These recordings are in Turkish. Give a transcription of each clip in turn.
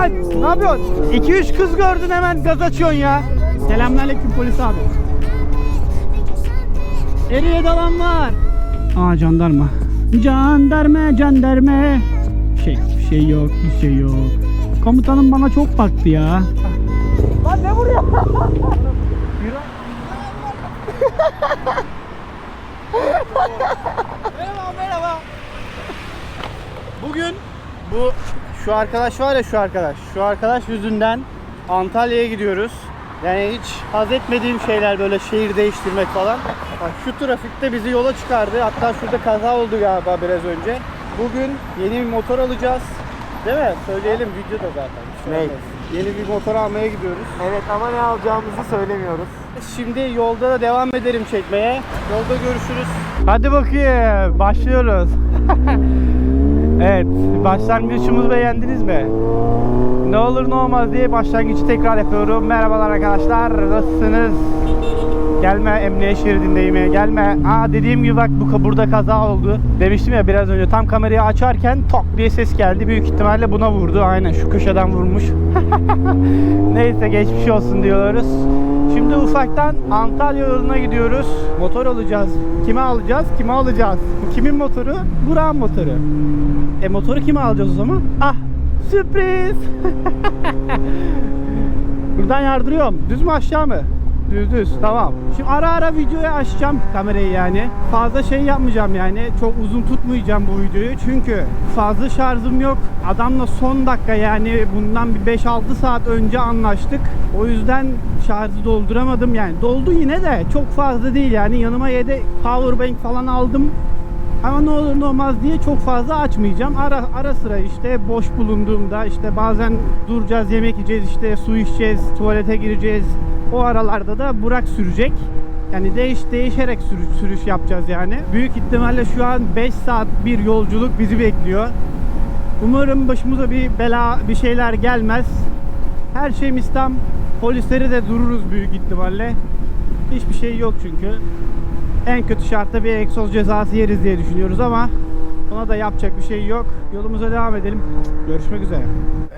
Lan ne yapıyorsun? 2-3 kız gördün hemen gaz açıyorsun ya. Selamünaleyküm polis abi. Eriye dalan var. Aa jandarma. Jandarma jandarma. Şey bir şey yok bir şey yok. Komutanım bana çok baktı ya. Lan ne vuruyor? merhaba merhaba. Bugün bu şu arkadaş var ya şu arkadaş. Şu arkadaş yüzünden Antalya'ya gidiyoruz. Yani hiç haz etmediğim şeyler böyle şehir değiştirmek falan. Bak şu trafikte bizi yola çıkardı. Hatta şurada kaza oldu galiba biraz önce. Bugün yeni bir motor alacağız. Değil mi? Söyleyelim videoda zaten. Şey Ne? Yeni bir motor almaya gidiyoruz. Evet ama ne alacağımızı söylemiyoruz. Şimdi yolda da devam ederim çekmeye. Yolda görüşürüz. Hadi bakayım. Başlıyoruz. evet. Başlangıçımızı beğendiniz mi? Ne olur ne olmaz diye başlangıcı tekrar yapıyorum. Merhabalar arkadaşlar. Nasılsınız? Gelme emniyet şeridindeyim. Gelme. Aa dediğim gibi bak bu burada kaza oldu. Demiştim ya biraz önce tam kamerayı açarken tok diye ses geldi. Büyük ihtimalle buna vurdu. Aynen şu köşeden vurmuş. Neyse geçmiş olsun diyoruz. Şimdi ufaktan Antalya yoluna gidiyoruz. Motor alacağız. Kime alacağız? Kime alacağız? Kimin motoru? Burak'ın motoru. E motoru kime alacağız o zaman? Ah sürpriz. Buradan yardırıyorum. Düz mü aşağı mı? Düz düz tamam. Şimdi ara ara videoya açacağım kamerayı yani. Fazla şey yapmayacağım yani. Çok uzun tutmayacağım bu videoyu. Çünkü fazla şarjım yok. Adamla son dakika yani bundan bir 5-6 saat önce anlaştık. O yüzden şarjı dolduramadım yani. Doldu yine de çok fazla değil yani. Yanıma yedek powerbank falan aldım. Ama ne olur ne olmaz diye çok fazla açmayacağım. Ara ara sıra işte boş bulunduğumda işte bazen duracağız, yemek yiyeceğiz, işte su içeceğiz, tuvalete gireceğiz. O aralarda da Burak sürecek. Yani değiş değişerek sürüş, sürüş yapacağız yani. Büyük ihtimalle şu an 5 saat bir yolculuk bizi bekliyor. Umarım başımıza bir bela bir şeyler gelmez. Her şeyimiz tam. Polisleri de dururuz büyük ihtimalle. Hiçbir şey yok çünkü. En kötü şartta bir egzoz cezası yeriz diye düşünüyoruz ama ona da yapacak bir şey yok. Yolumuza devam edelim. Görüşmek üzere.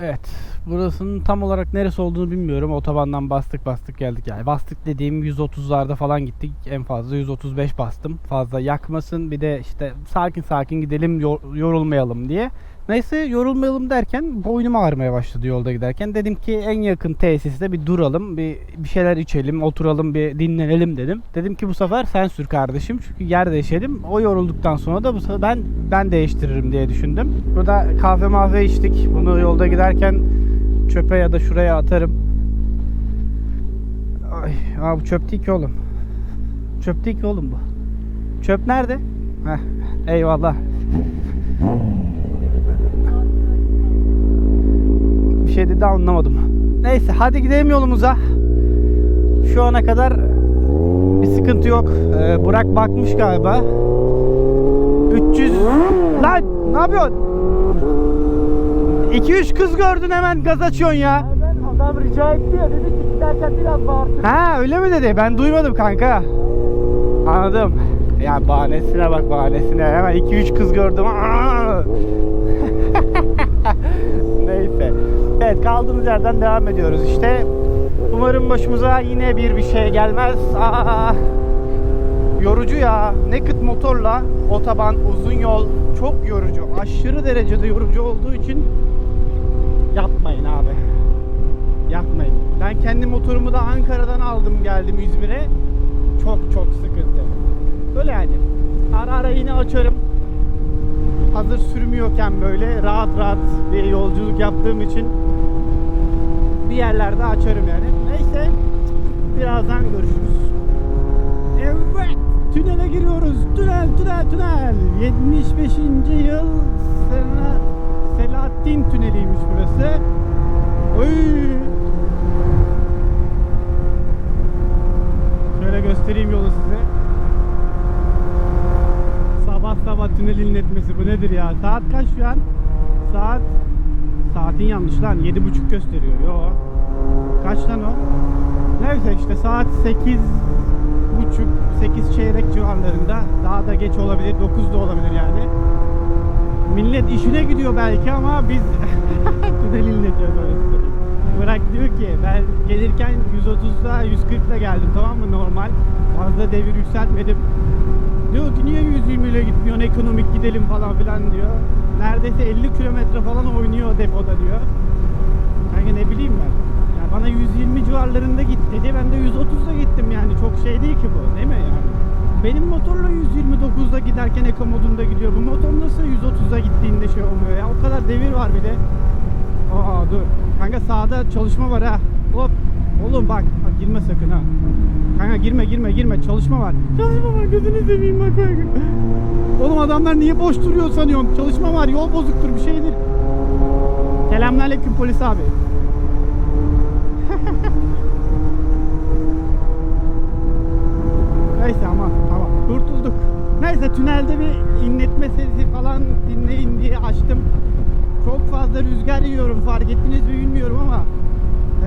Evet. Burasının tam olarak neresi olduğunu bilmiyorum. Otobandan bastık bastık geldik yani. Bastık dediğim 130'larda falan gittik. En fazla 135 bastım. Fazla yakmasın. Bir de işte sakin sakin gidelim yor- yorulmayalım diye. Neyse yorulmayalım derken boynum ağrımaya başladı yolda giderken. Dedim ki en yakın tesiste bir duralım, bir, bir şeyler içelim, oturalım, bir dinlenelim dedim. Dedim ki bu sefer sen sür kardeşim çünkü yer değişelim. O yorulduktan sonra da bu sefer ben ben değiştiririm diye düşündüm. Burada kahve mahve içtik. Bunu yolda giderken çöpe ya da şuraya atarım. Ay, aa bu çöp değil ki oğlum. Çöp değil ki oğlum bu. Çöp nerede? Heh, eyvallah. Bir şey dedi anlamadım. Neyse hadi gidelim yolumuza. Şu ana kadar bir sıkıntı yok. Ee, Burak bakmış galiba. 300 Lan ne yapıyorsun? 2-3 kız gördün hemen gaz açıyorsun ya. Ben adam rica etti ya dedi ki giderken biraz bağırtın. Ha öyle mi dedi? Ben duymadım kanka. Anladım. Ya bahanesine bak bahanesine. Hemen 2-3 kız gördüm. Neyse. Evet kaldığımız yerden devam ediyoruz işte. Umarım başımıza yine bir bir şey gelmez. Aa! Yorucu ya. Naked motorla otoban uzun yol çok yorucu. Aşırı derecede yorucu olduğu için yapmayın abi. Yapmayın. Ben kendi motorumu da Ankara'dan aldım geldim İzmir'e. Çok çok sıkıntı. Böyle yani. Ara ara yine açarım. Hazır sürmüyorken böyle rahat rahat bir yolculuk yaptığım için bir yerlerde açarım yani. Neyse. Birazdan görüşürüz. Evet. Tünele giriyoruz. Tünel, tünel, tünel. 75. yıl Selahattin Tüneli'ymiş burası. Oy. Şöyle göstereyim yolu size. Sabah sabah tünel inletmesi bu nedir ya? Saat kaç şu an? Saat Saatin yanlış lan. 7.30 gösteriyor. Yo. Kaç lan o? Neyse işte saat 8 buçuk 8 çeyrek civarlarında. Daha da geç olabilir. 9 da olabilir yani. millet işine gidiyor belki ama biz tünel inletiyoruz orası. Bırak diyor ki ben gelirken 130'da 140'da geldim tamam mı normal. Fazla devir yükseltmedim. Diyor ki niye 120 ile gitmiyorsun ekonomik gidelim falan filan diyor. Neredeyse 50 kilometre falan oynuyor depoda diyor. Kanka ne bileyim ben. Ya bana 120 civarlarında git dedi. Ben de 130'da gittim yani. Çok şey değil ki bu. Değil mi yani? Benim motorla 129'da giderken eko modunda gidiyor. Bu motor nasıl 130'da gittiğinde şey olmuyor ya? O kadar devir var bir de. Aa dur. Kanka sağda çalışma var ha. Hop. Oğlum bak. bak girme sakın ha. Kanka girme girme girme. Çalışma var. Çalışma var. Gözünü seveyim bak bak. Oğlum adamlar niye boş duruyor sanıyorum. Çalışma var. Yol bozuktur bir şeydir. Selamünaleyküm polis abi. Neyse ama tamam kurtulduk. Neyse tünelde bir inletme sesi falan dinleyin diye açtım. Çok fazla rüzgar yiyorum fark ettiniz mi bilmiyorum ama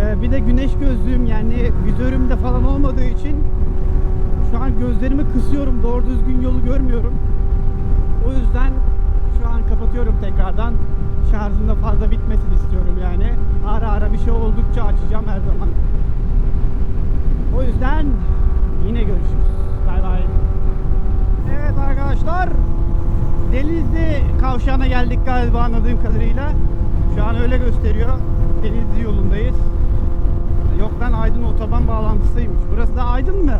e, bir de güneş gözlüğüm yani vizörümde falan olmadığı için şu an gözlerimi kısıyorum doğru düzgün yolu görmüyorum. O yüzden şu an kapatıyorum tekrardan. Şarjım da fazla bitmesin istiyorum yani. Ara ara bir şey oldukça açacağım her zaman. O yüzden yine görüşürüz. Bay bay. Evet arkadaşlar. Denizli kavşağına geldik galiba anladığım kadarıyla. Şu an öyle gösteriyor. Denizli yolundayız. Yok lan Aydın otoban bağlantısıymış. Burası da Aydın mı?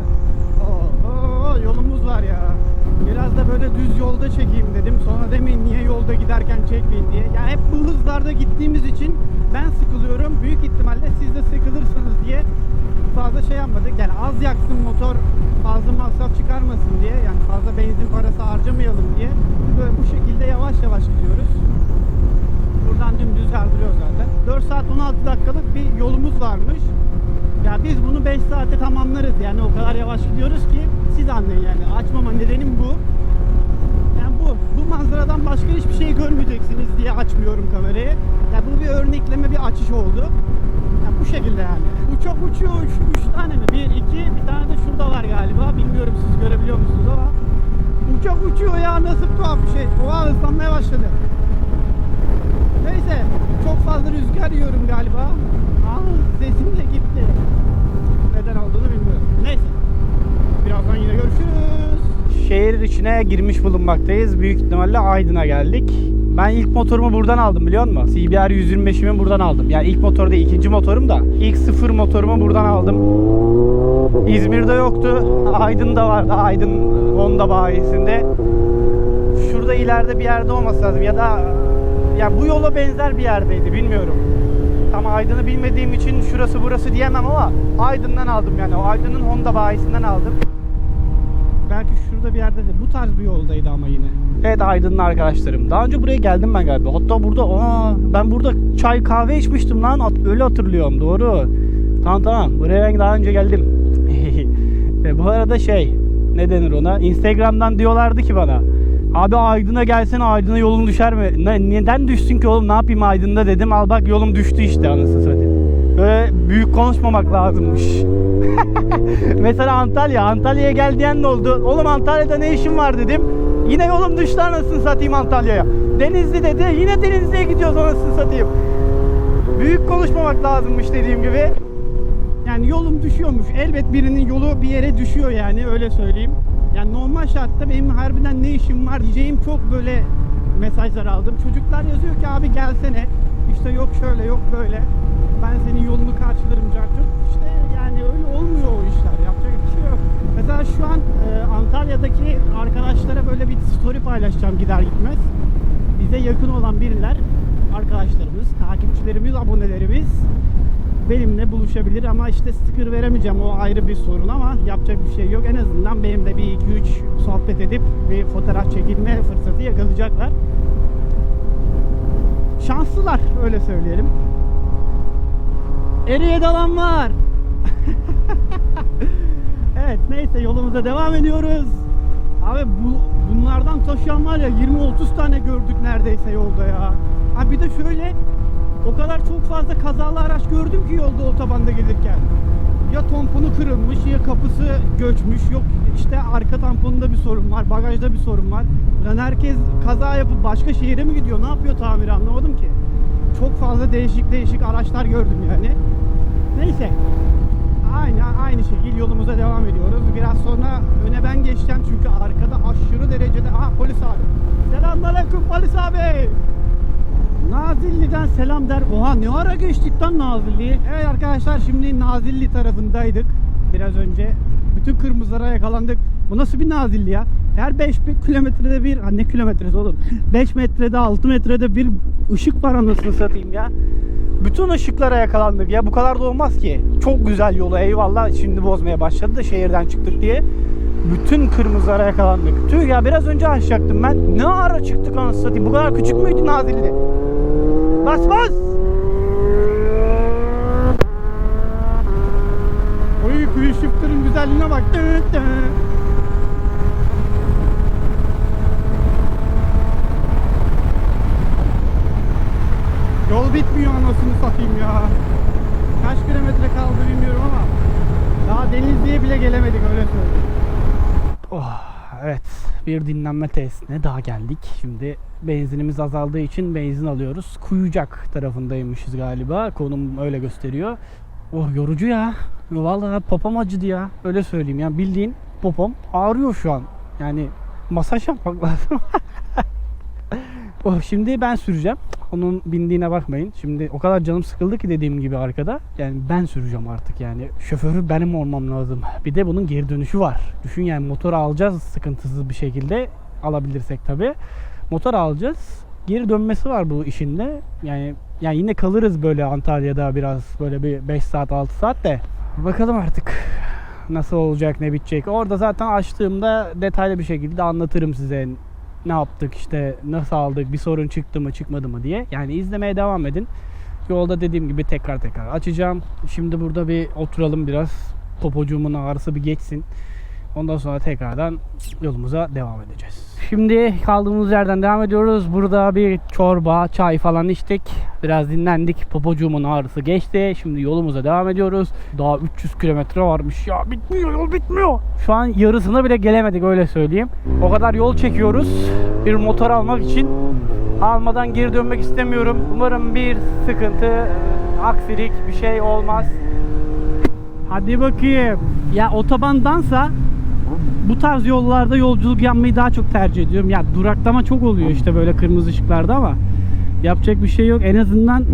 Oo, yolumuz var ya. Biraz da böyle düz yolda çekeyim dedim. Sonra demeyin niye yolda giderken çekmeyin diye. Ya hep bu hızlarda gittiğimiz için ben sıkılıyorum. Büyük ihtimalle siz de sıkılırsınız diye fazla şey yapmadık. Yani az yaksın motor fazla masraf çıkarmasın diye. Yani fazla benzin parası harcamayalım diye. Böyle bu şekilde yavaş yavaş gidiyoruz. Buradan dümdüz yardırıyor zaten. 4 saat 16 dakikalık bir yolumuz varmış. Ya biz bunu 5 saate tamamlarız yani o kadar yavaş gidiyoruz ki siz anlayın yani açmama nedenim bu. Yani bu bu manzaradan başka hiçbir şey görmeyeceksiniz diye açmıyorum kamerayı. Ya bu bir örnekleme bir açış oldu. Bu şekilde yani. Uçak uçuyor 3 tane mi? 1 2 bir tane de şurada var galiba. Bilmiyorum siz görebiliyor musunuz ama. Uçak uçuyor ya nasıl tuhaf bir şey. Oha ıslanmaya başladı. Neyse çok fazla rüzgar yiyorum galiba. Aa, sesim de gitti. Neden olduğunu bilmiyorum. Neyse. Birazdan yine görüşürüz. Şehir içine girmiş bulunmaktayız. Büyük ihtimalle Aydın'a geldik. Ben ilk motorumu buradan aldım biliyor musun? CBR 125'imi buradan aldım. Yani ilk motor değil ikinci motorum da. İlk sıfır motorumu buradan aldım. İzmir'de yoktu. Aydın'da vardı. Aydın Honda bayisinde. Şurada ileride bir yerde olması lazım ya da ya bu yola benzer bir yerdeydi bilmiyorum. Tam Aydın'ı bilmediğim için şurası burası diyemem ama Aydın'dan aldım yani. O Aydın'ın Honda bayisinden aldım. Belki şurada bir yerde de bu tarz bir yoldaydı ama yine. Evet Aydın'ın arkadaşlarım. Daha önce buraya geldim ben galiba. Hatta burada aa, ben burada çay kahve içmiştim lan. Öyle hatırlıyorum. Doğru. Tamam tamam. Buraya ben daha önce geldim. e, bu arada şey ne denir ona? Instagram'dan diyorlardı ki bana. Abi Aydın'a gelsene Aydın'a yolun düşer mi? Ne, neden düşsün ki oğlum ne yapayım Aydın'da dedim. Al bak yolum düştü işte anasını satayım. Böyle büyük konuşmamak lazımmış. Mesela Antalya. Antalya'ya gel diyen ne oldu? Oğlum Antalya'da ne işin var dedim. Yine yolum düştü anasını satayım Antalya'ya. Denizli dedi. Yine Denizli'ye gidiyoruz anasını satayım. Büyük konuşmamak lazımmış dediğim gibi. Yani yolum düşüyormuş. Elbet birinin yolu bir yere düşüyor yani öyle söyleyeyim. Yani normal şartta benim harbiden ne işim var diyeceğim çok böyle mesajlar aldım. Çocuklar yazıyor ki abi gelsene. İşte yok şöyle yok böyle. Ben senin yolunu karşılarım Cartürk. İşte yani öyle olmuyor o işler. Yapacak bir şey yok. Mesela şu an e, Antalya'daki arkadaşlara böyle bir story paylaşacağım gider gitmez. Bize yakın olan biriler arkadaşlarımız, takipçilerimiz, abonelerimiz benimle buluşabilir ama işte sticker veremeyeceğim o ayrı bir sorun ama yapacak bir şey yok. En azından benimle bir 2-3 sohbet edip bir fotoğraf çekilme fırsatı yakalayacaklar. Şanslılar öyle söyleyelim. Eriye dalan var. evet neyse yolumuza devam ediyoruz. Abi bu bunlardan taşıyan var ya 20-30 tane gördük neredeyse yolda ya. Ha bir de şöyle o kadar çok fazla kazalı araç gördüm ki yolda otobanda gelirken. ya tamponu kırılmış ya kapısı göçmüş yok işte arka tamponunda bir sorun var bagajda bir sorun var. Lan herkes kaza yapıp başka şehire mi gidiyor ne yapıyor tamiri anlamadım ki. Çok fazla değişik değişik araçlar gördüm yani. Neyse aynı aynı şekil yolumuza devam ediyoruz. Biraz sonra öne ben geçeceğim çünkü arkada aşırı derecede aha polis abi. Selamünaleyküm polis abi. Nazilli'den selam der. Oha ne ara geçtik lan Nazilli'yi? Evet arkadaşlar şimdi Nazilli tarafındaydık. Biraz önce bütün kırmızılara yakalandık. Bu nasıl bir Nazilli ya? Her 5 kilometrede bir, ha ne kilometresi olur? 5 metrede 6 metrede bir ışık var anasını satayım ya. Bütün ışıklara yakalandık ya bu kadar da olmaz ki. Çok güzel yolu eyvallah şimdi bozmaya başladı da şehirden çıktık diye. Bütün kırmızılara yakalandık. Tüh ya biraz önce açacaktım ben. Ne ara çıktık anasını satayım. Bu kadar küçük müydü Nazilli? Bas bas! Oy kuyu shifter'ın güzelliğine bak. Tı tı. Yol bitmiyor anasını satayım ya. Kaç kilometre kaldı bilmiyorum ama daha Denizli'ye bile gelemedik öyle söyleyeyim. Oh, evet bir dinlenme tesisine daha geldik. Şimdi benzinimiz azaldığı için benzin alıyoruz. Kuyucak tarafındaymışız galiba. Konum öyle gösteriyor. Oh yorucu ya. Vallahi popom acıdı ya. Öyle söyleyeyim ya. Bildiğin popom ağrıyor şu an. Yani masaj yapmak lazım. oh, şimdi ben süreceğim. Onun bindiğine bakmayın. Şimdi o kadar canım sıkıldı ki dediğim gibi arkada. Yani ben süreceğim artık yani. Şoförü benim olmam lazım. Bir de bunun geri dönüşü var. Düşün yani motor alacağız sıkıntısız bir şekilde. Alabilirsek tabi. Motor alacağız. Geri dönmesi var bu işinde. Yani yani yine kalırız böyle Antalya'da biraz böyle bir 5 saat 6 saat de. Bakalım artık nasıl olacak ne bitecek. Orada zaten açtığımda detaylı bir şekilde anlatırım size ne yaptık işte nasıl aldık bir sorun çıktı mı çıkmadı mı diye. Yani izlemeye devam edin. Yolda dediğim gibi tekrar tekrar açacağım. Şimdi burada bir oturalım biraz. Popocuğumun ağrısı bir geçsin. Ondan sonra tekrardan yolumuza devam edeceğiz. Şimdi kaldığımız yerden devam ediyoruz. Burada bir çorba, çay falan içtik. Biraz dinlendik. Popocuğumun ağrısı geçti. Şimdi yolumuza devam ediyoruz. Daha 300 kilometre varmış. Ya bitmiyor yol bitmiyor. Şu an yarısına bile gelemedik öyle söyleyeyim. O kadar yol çekiyoruz. Bir motor almak için. Almadan geri dönmek istemiyorum. Umarım bir sıkıntı, aksilik bir şey olmaz. Hadi bakayım. Ya otobandansa bu tarz yollarda yolculuk yapmayı daha çok tercih ediyorum. Ya duraklama çok oluyor işte böyle kırmızı ışıklarda ama yapacak bir şey yok. En azından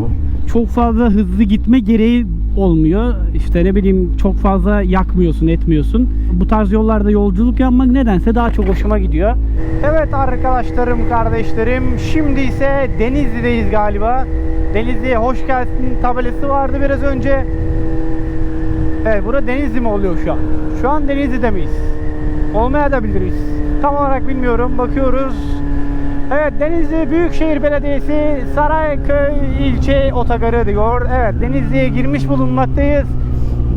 çok fazla hızlı gitme gereği olmuyor. İşte ne bileyim çok fazla yakmıyorsun, etmiyorsun. Bu tarz yollarda yolculuk yapmak nedense daha çok hoşuma gidiyor. Evet arkadaşlarım, kardeşlerim. Şimdi ise Denizli'deyiz galiba. Denizli'ye hoş geldin tabelası vardı biraz önce. Evet burada Denizli mi oluyor şu an? Şu an Denizli'de miyiz? Olmaya da biliriz. Tam olarak bilmiyorum. Bakıyoruz. Evet Denizli Büyükşehir Belediyesi Sarayköy ilçe otogarı diyor. Evet Denizli'ye girmiş bulunmaktayız.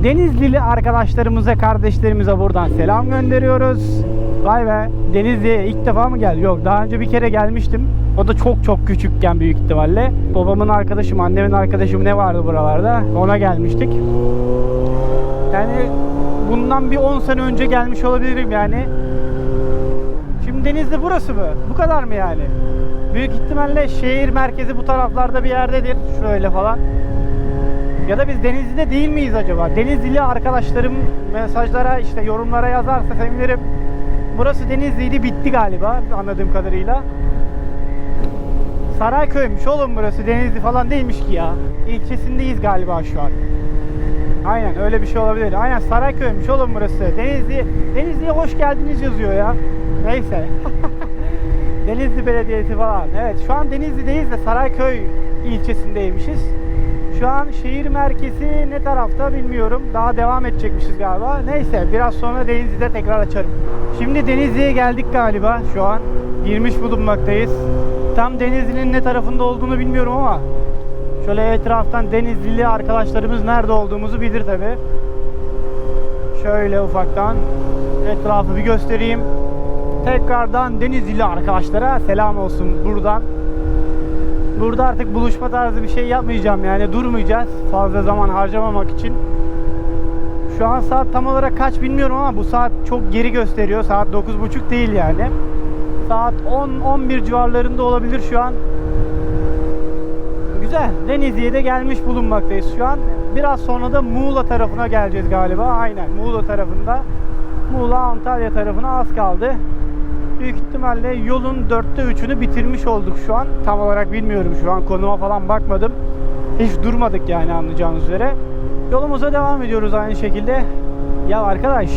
Denizlili arkadaşlarımıza, kardeşlerimize buradan selam gönderiyoruz. Vay be Denizli'ye ilk defa mı geldi? Yok daha önce bir kere gelmiştim. O da çok çok küçükken büyük ihtimalle. Babamın arkadaşı mı, annemin arkadaşı mı ne vardı buralarda? Ona gelmiştik. Yani bundan bir 10 sene önce gelmiş olabilirim yani. Şimdi Denizli burası mı? Bu kadar mı yani? Büyük ihtimalle şehir merkezi bu taraflarda bir yerdedir. Şöyle falan. Ya da biz Denizli'de değil miyiz acaba? Denizlili arkadaşlarım mesajlara işte yorumlara yazarsa sevinirim. Burası Denizli'ydi bitti galiba anladığım kadarıyla. Sarayköy'müş oğlum burası Denizli falan değilmiş ki ya. İlçesindeyiz galiba şu an. Aynen öyle bir şey olabilir. Aynen Sarayköy'müş oğlum burası. Denizli, Denizli'ye hoş geldiniz yazıyor ya. Neyse. Denizli Belediyesi falan. Evet şu an Denizli'deyiz de Sarayköy ilçesindeymişiz. Şu an şehir merkezi ne tarafta bilmiyorum. Daha devam edecekmişiz galiba. Neyse biraz sonra Denizli'de tekrar açarım. Şimdi Denizli'ye geldik galiba şu an. Girmiş bulunmaktayız. Tam Denizli'nin ne tarafında olduğunu bilmiyorum ama Şöyle etraftan Denizlili arkadaşlarımız nerede olduğumuzu bilir tabi. Şöyle ufaktan etrafı bir göstereyim. Tekrardan Denizlili arkadaşlara selam olsun buradan. Burada artık buluşma tarzı bir şey yapmayacağım yani durmayacağız fazla zaman harcamamak için. Şu an saat tam olarak kaç bilmiyorum ama bu saat çok geri gösteriyor. Saat 9.30 değil yani. Saat 10-11 civarlarında olabilir şu an. Güzel. Denizli'ye de gelmiş bulunmaktayız şu an. Biraz sonra da Muğla tarafına geleceğiz galiba. Aynen Muğla tarafında. Muğla Antalya tarafına az kaldı. Büyük ihtimalle yolun dörtte üçünü bitirmiş olduk şu an. Tam olarak bilmiyorum şu an konuma falan bakmadım. Hiç durmadık yani anlayacağınız üzere. Yolumuza devam ediyoruz aynı şekilde. Ya arkadaş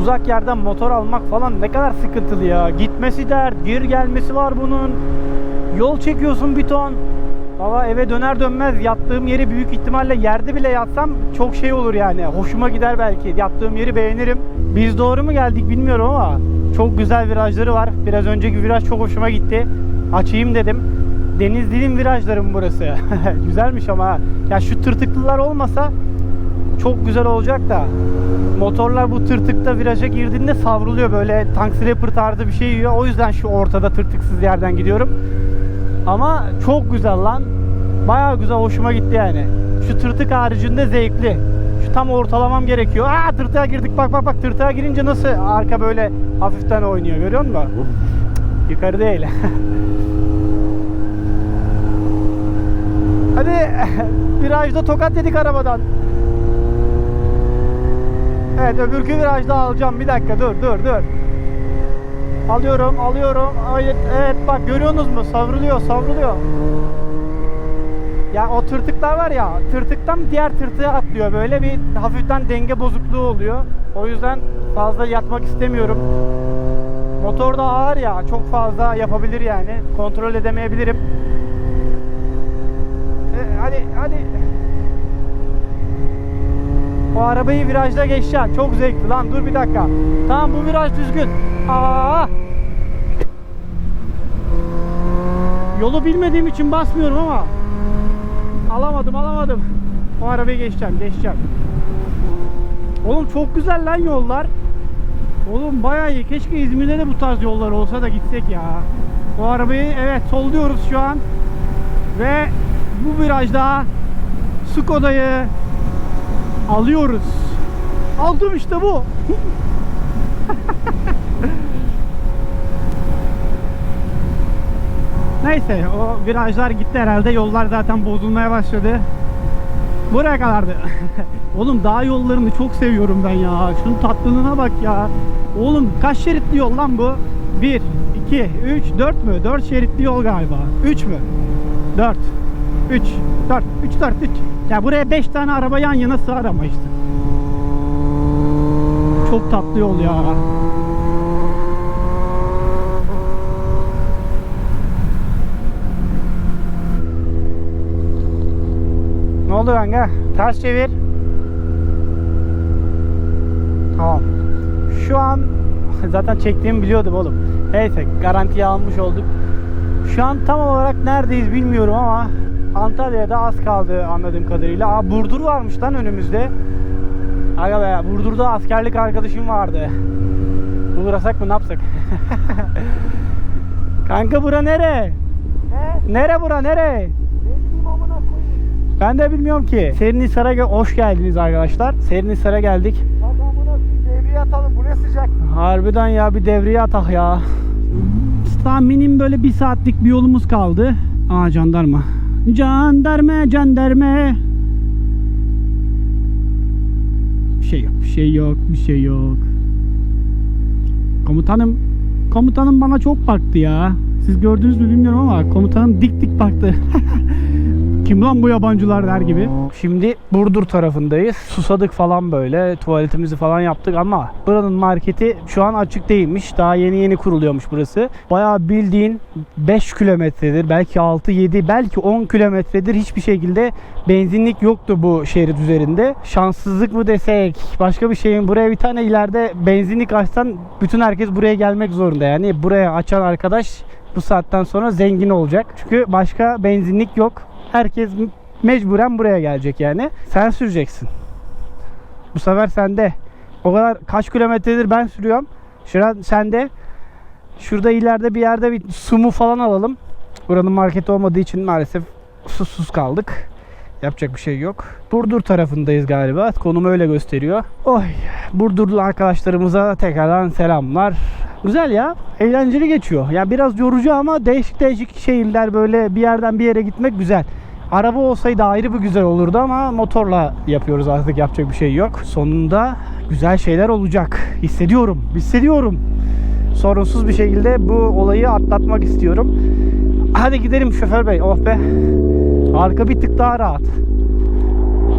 uzak yerden motor almak falan ne kadar sıkıntılı ya. Gitmesi dert, geri gelmesi var bunun. Yol çekiyorsun bir ton. Valla eve döner dönmez yattığım yeri büyük ihtimalle yerde bile yatsam çok şey olur yani. Hoşuma gider belki. Yattığım yeri beğenirim. Biz doğru mu geldik bilmiyorum ama çok güzel virajları var. Biraz önceki viraj çok hoşuma gitti. Açayım dedim. Denizli'nin virajları mı burası? Güzelmiş ama. Ya şu tırtıklılar olmasa çok güzel olacak da motorlar bu tırtıkta viraja girdiğinde savruluyor böyle tank slapper tarzı bir şey yiyor. O yüzden şu ortada tırtıksız yerden gidiyorum. Ama çok güzel lan. Bayağı güzel hoşuma gitti yani. Şu tırtık haricinde zevkli. Şu tam ortalamam gerekiyor. Aa tırtığa girdik bak bak bak tırtığa girince nasıl arka böyle hafiften oynuyor görüyor musun? Yukarı değil. Hadi virajda tokat yedik arabadan. Evet öbürkü virajda alacağım. Bir dakika dur dur dur. Alıyorum alıyorum. Evet, evet bak görüyorsunuz mu? Savruluyor savruluyor. Ya o tırtıklar var ya tırtıktan diğer tırtığa atlıyor. Böyle bir hafiften denge bozukluğu oluyor. O yüzden fazla yatmak istemiyorum. Motor da ağır ya çok fazla yapabilir yani. Kontrol edemeyebilirim. E, hadi hadi. O arabayı virajda geçeceğim. Çok zevkli lan. Dur bir dakika. Tamam bu viraj düzgün. Aa! Yolu bilmediğim için basmıyorum ama alamadım alamadım. O arabayı geçeceğim geçeceğim. Oğlum çok güzel lan yollar. Oğlum bayağı iyi. Keşke İzmir'de de bu tarz yollar olsa da gitsek ya. O arabayı evet solluyoruz şu an. Ve bu virajda Skoda'yı alıyoruz. Aldım işte bu. Neyse o virajlar gitti herhalde. Yollar zaten bozulmaya başladı. Buraya kadardı. Oğlum dağ yollarını çok seviyorum ben ya. Şunun tatlılığına bak ya. Oğlum kaç şeritli yol lan bu? 1, 2, 3, 4 mü? 4 şeritli yol galiba. 3 mü? 4, 3, 4, 3, 4, 3. Ya buraya 5 tane araba yan yana sığar ama işte. Çok tatlı yol ya. Ne oldu kanka? Ters çevir. Tamam. Şu an zaten çektiğimi biliyordum oğlum. Neyse garantiye almış olduk. Şu an tam olarak neredeyiz bilmiyorum ama Antalya'da az kaldı anladığım kadarıyla. Aa Burdur varmış lan önümüzde. Aga be Burdur'da askerlik arkadaşım vardı. Uğrasak mı ne yapsak? Kanka bura nere? Ne? Nere bura nere? Ben de bilmiyorum ki. Serinhisar'a hoş geldiniz arkadaşlar. Serinhisar'a geldik. Bak amına koyayım devriye atalım bu ne sıcak. Harbiden ya bir devreye atak ya. Tahminim böyle bir saatlik bir yolumuz kaldı. Aa jandarma. Jandarma jandarma. Bir şey yok, bir şey yok, bir şey yok. Komutanım, komutanım bana çok baktı ya. Siz gördünüz mü bilmiyorum ama komutanım dik dik baktı. Kim lan bu yabancılar der gibi. Şimdi Burdur tarafındayız. Susadık falan böyle. Tuvaletimizi falan yaptık ama buranın marketi şu an açık değilmiş. Daha yeni yeni kuruluyormuş burası. Bayağı bildiğin 5 kilometredir. Belki 6, 7, belki 10 kilometredir hiçbir şekilde benzinlik yoktu bu şerit üzerinde. Şanssızlık mı desek, başka bir şeyin buraya bir tane ileride benzinlik açsan bütün herkes buraya gelmek zorunda. Yani buraya açan arkadaş bu saatten sonra zengin olacak. Çünkü başka benzinlik yok. Herkes mecburen buraya gelecek yani. Sen süreceksin. Bu sefer sende. O kadar kaç kilometredir ben sürüyorum. Şura sende. Şurada ileride bir yerde bir su mu falan alalım. Buranın marketi olmadığı için maalesef susuz kaldık. Yapacak bir şey yok. Burdur tarafındayız galiba. Konum öyle gösteriyor. Oy. Burdurlu arkadaşlarımıza tekrardan selamlar. Güzel ya. Eğlenceli geçiyor. Ya biraz yorucu ama değişik değişik şehirler böyle bir yerden bir yere gitmek güzel. Araba olsaydı ayrı bir güzel olurdu ama motorla yapıyoruz artık yapacak bir şey yok. Sonunda güzel şeyler olacak. Hissediyorum. Hissediyorum. Sorunsuz bir şekilde bu olayı atlatmak istiyorum. Hadi gidelim şoför bey. Oh be. Arka bir tık daha rahat.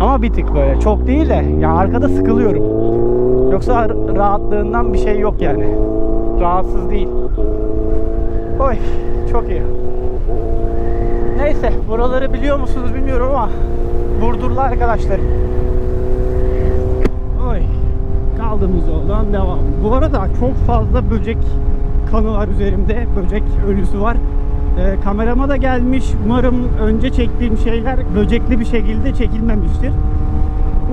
Ama bir tık böyle. Çok değil de. Ya arkada sıkılıyorum. Yoksa rahatlığından bir şey yok yani. Rahatsız değil. Oy çok iyi. Neyse buraları biliyor musunuz bilmiyorum ama Burdurlu arkadaşlarım. Oy kaldığımız yoldan devam. Bu arada çok fazla böcek kanı var üzerimde. Böcek ölüsü var. Ee, kamerama da gelmiş. Umarım önce çektiğim şeyler böcekli bir şekilde çekilmemiştir.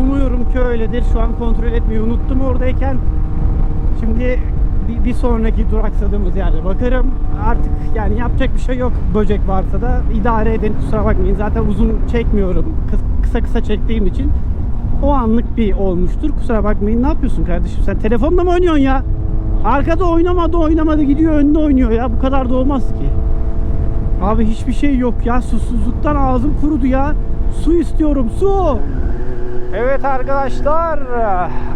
Umuyorum ki öyledir. Şu an kontrol etmeyi unuttum oradayken. Şimdi bir, bir sonraki duraksadığımız yerde bakarım. Artık yani yapacak bir şey yok. Böcek varsa da idare edin. Kusura bakmayın. Zaten uzun çekmiyorum. Kıs- kısa kısa çektiğim için o anlık bir olmuştur. Kusura bakmayın. Ne yapıyorsun kardeşim? Sen telefonla mı oynuyorsun ya? Arkada oynamadı oynamadı gidiyor önde oynuyor ya. Bu kadar da olmaz ki. Abi hiçbir şey yok ya. Susuzluktan ağzım kurudu ya. Su istiyorum su. Evet arkadaşlar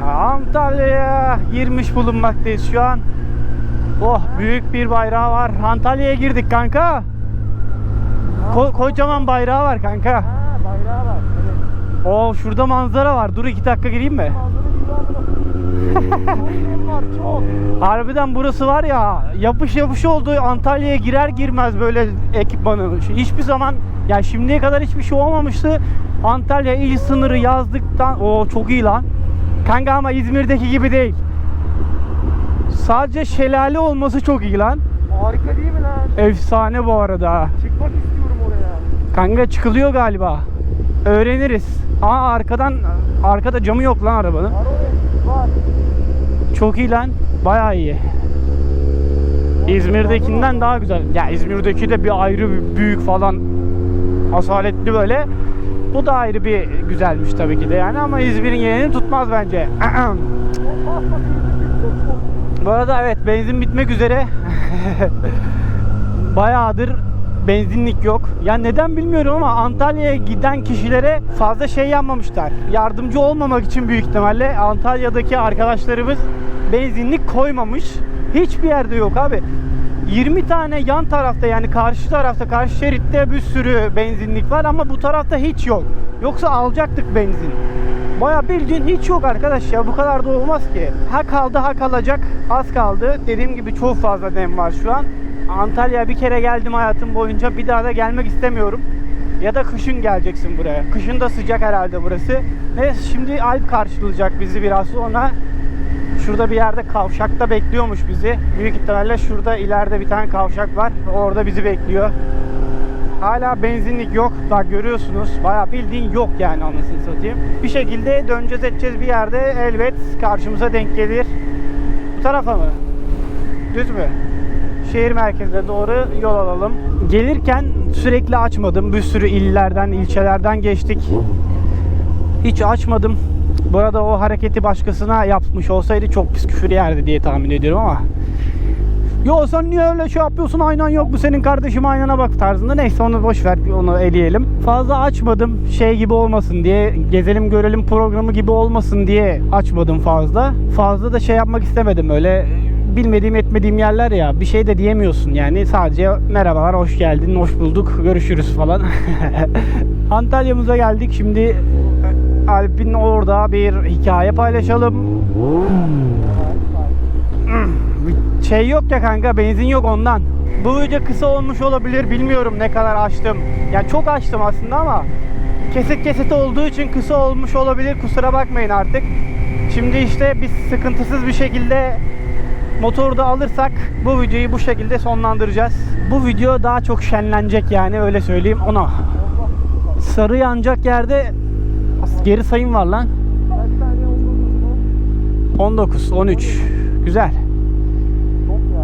Antalya'ya girmiş bulunmaktayız şu an. Oh büyük bir bayrağı var. Antalya'ya girdik kanka. Ko- kocaman bayrağı var kanka. Ha bayrağı var. Evet. Oo şurada manzara var. Dur iki dakika gireyim mi? Manzara. Harbiden burası var ya yapış yapış oldu. Antalya'ya girer girmez böyle ekipmanı. Hiçbir zaman ya şimdiye kadar hiçbir şey olmamıştı. Antalya il sınırı yazdıktan o çok iyi lan. Kanka ama İzmir'deki gibi değil. Sadece şelale olması çok iyi lan. Harika değil mi lan? Efsane bu arada. Çıkmak istiyorum oraya. Kanka çıkılıyor galiba. Öğreniriz. Aa arkadan arkada camı yok lan arabanın. Var. Çok iyi lan. Bayağı iyi. İzmir'dekinden daha güzel. Ya İzmir'deki de bir ayrı bir büyük falan asaletli böyle. Bu da ayrı bir güzelmiş tabii ki de yani ama İzmir'in yerini tutmaz bence. Bu arada evet benzin bitmek üzere. Bayağıdır benzinlik yok. Ya neden bilmiyorum ama Antalya'ya giden kişilere fazla şey yapmamışlar. Yardımcı olmamak için büyük ihtimalle Antalya'daki arkadaşlarımız benzinlik koymamış. Hiçbir yerde yok abi. 20 tane yan tarafta yani karşı tarafta karşı şeritte bir sürü benzinlik var ama bu tarafta hiç yok. Yoksa alacaktık benzin. Baya bildiğin hiç yok arkadaş ya bu kadar da olmaz ki. Ha kaldı ha kalacak az kaldı. Dediğim gibi çok fazla nem var şu an. Antalya'ya bir kere geldim hayatım boyunca bir daha da gelmek istemiyorum. Ya da kışın geleceksin buraya. Kışın da sıcak herhalde burası. Neyse şimdi Alp karşılayacak bizi biraz sonra. Şurada bir yerde kavşakta bekliyormuş bizi. Büyük ihtimalle şurada ileride bir tane kavşak var. Orada bizi bekliyor. Hala benzinlik yok. Bak görüyorsunuz. Bayağı bildiğin yok yani anasını satayım. Bir şekilde döneceğiz edeceğiz bir yerde elbet karşımıza denk gelir. Bu tarafa mı? Düz mü? Şehir merkezine doğru yol alalım. Gelirken sürekli açmadım. Bir sürü illerden, ilçelerden geçtik. Hiç açmadım. Bu arada o hareketi başkasına yapmış olsaydı çok pis küfür yerdi diye tahmin ediyorum ama Yo sen niye öyle şey yapıyorsun aynan yok bu senin kardeşim aynana bak tarzında neyse onu boş ver onu eleyelim. Fazla açmadım şey gibi olmasın diye gezelim görelim programı gibi olmasın diye açmadım fazla. Fazla da şey yapmak istemedim öyle bilmediğim etmediğim yerler ya bir şey de diyemiyorsun yani sadece merhabalar hoş geldin hoş bulduk görüşürüz falan. Antalya'mıza geldik şimdi Alp'in orada bir hikaye paylaşalım. Şey yok ya kanka benzin yok ondan. Bu video kısa olmuş olabilir bilmiyorum ne kadar açtım. Yani çok açtım aslında ama kesit kesit olduğu için kısa olmuş olabilir kusura bakmayın artık. Şimdi işte biz sıkıntısız bir şekilde Motoru da alırsak bu videoyu bu şekilde sonlandıracağız. Bu video daha çok şenlenecek yani öyle söyleyeyim ona. Sarı yanacak yerde geri sayım var lan. 19, 13. Güzel.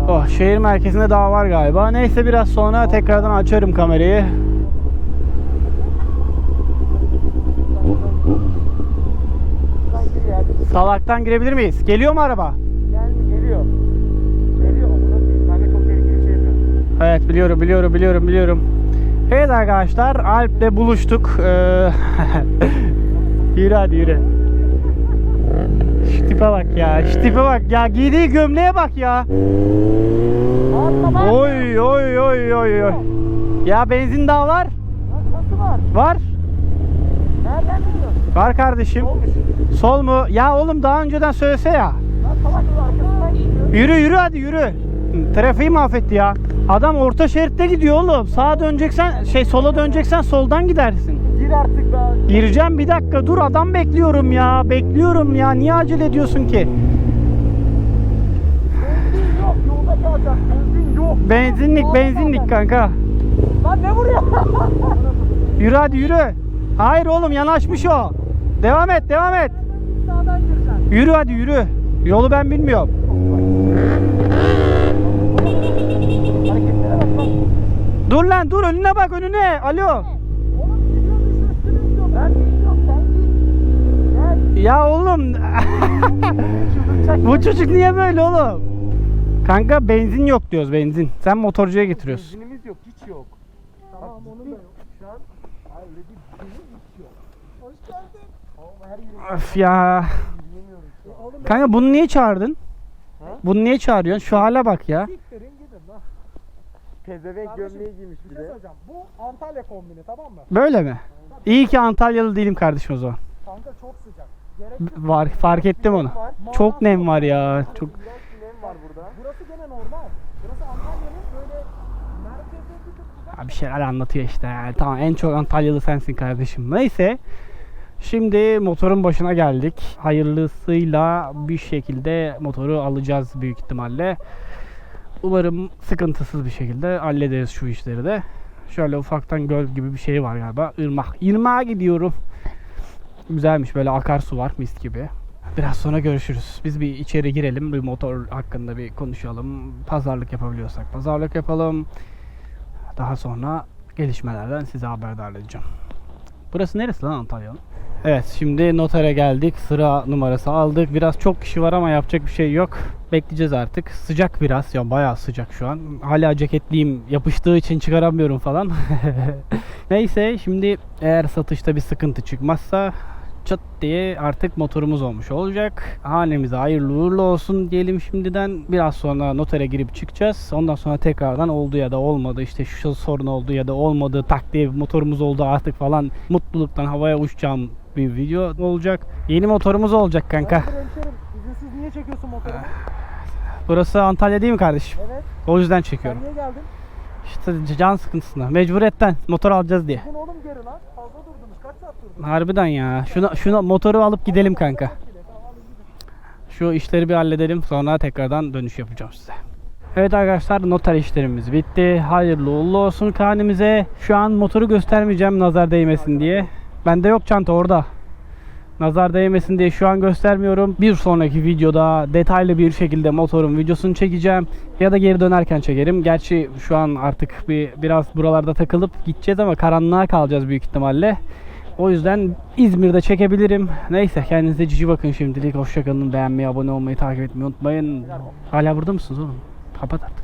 Oh, şehir merkezinde daha var galiba. Neyse biraz sonra tekrardan açarım kamerayı. Salaktan girebilir miyiz? Geliyor mu araba? Gel, geliyor. Evet biliyorum biliyorum biliyorum biliyorum. Evet arkadaşlar Alp'le buluştuk. Ee, yürü hadi yürü. Şu tipe bak ya. Şu tipe bak ya. Giydiği gömleğe bak ya. Oy oy oy oy oy. Ya benzin daha var. Var? Var. Nereden biliyorsun? Var kardeşim. Sol mu? Ya oğlum daha önceden söylese ya. Yürü yürü hadi yürü. Trafiği mahvetti ya. Adam orta şeritte gidiyor oğlum. Sağa döneceksen şey sola döneceksen soldan gidersin. Gir artık be. Gireceğim bir dakika dur adam bekliyorum ya. Bekliyorum ya. Niye acele ediyorsun ki? Benzin yok. Yolda kalacak. Benzin yok. Benzinlik benzinlik kanka. Lan ne vuruyor? Yürü hadi yürü. Hayır oğlum yanaşmış o. Devam et devam et. Sağdan gireceksin. Yürü hadi yürü. Yolu ben bilmiyorum. Hareketlere bak bak. Dur lan dur önüne bak önüne. Alo. Ya oğlum. Bu çocuk niye böyle oğlum? Kanka benzin yok diyoruz benzin. Sen motorcuya getiriyorsun. Benzinimiz yok. Hiç yok. Tamam onun da yok. Şu an hayır. Benzinimiz hiç yok. Hoş geldin. Oğlum her yeri Of ya. Kanka bunu niye çağırdın? Bunu niye çağırıyorsun? Şu hale bak ya. Pezevenk gömleği giymiş bir de. hocam bu Antalya kombini tamam mı? Böyle mi? İyi ki Antalyalı değilim kardeşim o zaman. Kanka çok sıcak. Gerek Var fark ettim onu. Çok nem var ya. Çok İğrenç bir nem var burada. burası gene normal. Burası Antalya'nın böyle merkezi bir tık uzak. Ya bir şeyler anlatıyor işte. Yani tamam en çok Antalyalı sensin kardeşim. Neyse. Şimdi motorun başına geldik. Hayırlısıyla bir şekilde motoru alacağız büyük ihtimalle. Umarım sıkıntısız bir şekilde hallederiz şu işleri de. Şöyle ufaktan göl gibi bir şey var galiba. Irmak. Irmağa gidiyorum. Güzelmiş böyle akarsu var mis gibi. Biraz sonra görüşürüz. Biz bir içeri girelim. Bir motor hakkında bir konuşalım. Pazarlık yapabiliyorsak pazarlık yapalım. Daha sonra gelişmelerden size haberdar edeceğim. Burası neresi lan Antalya'nın? Evet şimdi notere geldik. Sıra numarası aldık. Biraz çok kişi var ama yapacak bir şey yok. Bekleyeceğiz artık. Sıcak biraz. Ya bayağı sıcak şu an. Hala ceketliyim. Yapıştığı için çıkaramıyorum falan. Neyse şimdi eğer satışta bir sıkıntı çıkmazsa çat diye artık motorumuz olmuş olacak. Hanemize hayırlı uğurlu olsun diyelim şimdiden. Biraz sonra notere girip çıkacağız. Ondan sonra tekrardan oldu ya da olmadı işte şu sorun oldu ya da olmadı tak diye motorumuz oldu artık falan mutluluktan havaya uçacağım bir video olacak. Yeni motorumuz olacak kanka. İzinsiz niye çekiyorsun motoru? Burası Antalya değil mi kardeşim? Evet. O yüzden Sen çekiyorum. niye geldin? İşte can sıkıntısına. Mecburiyetten motor alacağız diye. Gidin oğlum geri lan. Fazla durdunuz. Kaç saat? Harbiden ya. Şuna, şuna motoru alıp gidelim kanka. Şu işleri bir halledelim sonra tekrardan dönüş yapacağım size. Evet arkadaşlar noter işlerimiz bitti. Hayırlı uğurlu olsun kanimize. Şu an motoru göstermeyeceğim nazar değmesin diye. Bende yok çanta orada. Nazar değmesin diye şu an göstermiyorum. Bir sonraki videoda detaylı bir şekilde motorun videosunu çekeceğim. Ya da geri dönerken çekerim. Gerçi şu an artık bir biraz buralarda takılıp gideceğiz ama karanlığa kalacağız büyük ihtimalle. O yüzden İzmir'de çekebilirim. Neyse kendinize cici bakın şimdilik. Hoşçakalın. Beğenmeyi, abone olmayı, takip etmeyi unutmayın. Hala burada mısınız oğlum? Kapat artık.